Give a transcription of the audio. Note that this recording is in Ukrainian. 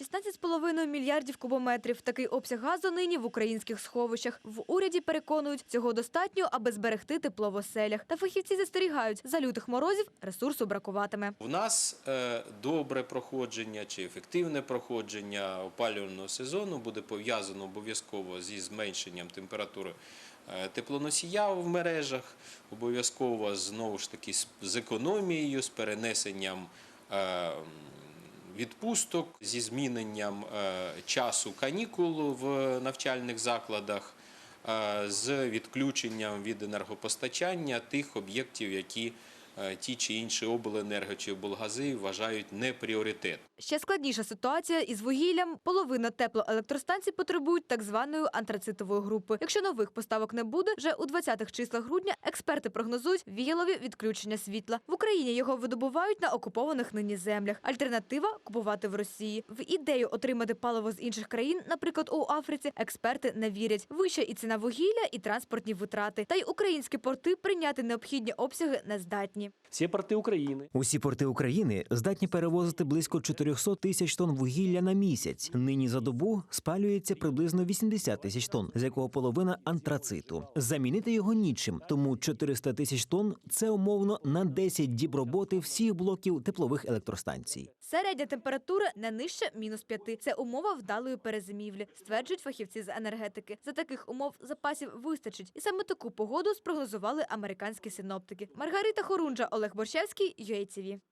16,5 мільярдів кубометрів. Такий обсяг газу нині в українських сховищах. В уряді переконують, цього достатньо, аби зберегти тепло в оселях. Та фахівці застерігають, за лютих морозів ресурсу бракуватиме. У нас е, добре проходження чи ефективне проходження опалювального сезону буде пов'язано обов'язково зі зменшенням температури е, теплоносія в мережах, обов'язково знову ж таки з- з економією, з перенесенням. Відпусток зі зміненням е, часу канікул в навчальних закладах, е, з відключенням від енергопостачання тих об'єктів, які ті чи інші обленерго чи облгази вважають не пріоритет. Ще складніша ситуація із вугіллям. Половина теплоелектростанцій потребують так званої антрацитової групи. Якщо нових поставок не буде, вже у 20-х числах грудня експерти прогнозують віялові відключення світла. В Україні його видобувають на окупованих нині землях. Альтернатива купувати в Росії. В ідею отримати паливо з інших країн, наприклад, у Африці, експерти не вірять. Вища і ціна вугілля, і транспортні витрати. Та й українські порти прийняти необхідні обсяги не здатні. Всі порти України Усі порти України здатні перевозити близько 400 тисяч тонн вугілля на місяць. Нині за добу спалюється приблизно 80 тисяч тонн, з якого половина антрациту. Замінити його нічим, тому 400 тисяч тонн це умовно на 10 діб роботи всіх блоків теплових електростанцій. Середня температура не нижче мінус п'яти. Це умова вдалої перезимівлі, стверджують фахівці з енергетики. За таких умов запасів вистачить. І саме таку погоду спрогнозували американські синоптики. Маргарита Хорунжа, Олег Борщевський, ЮАЦВ.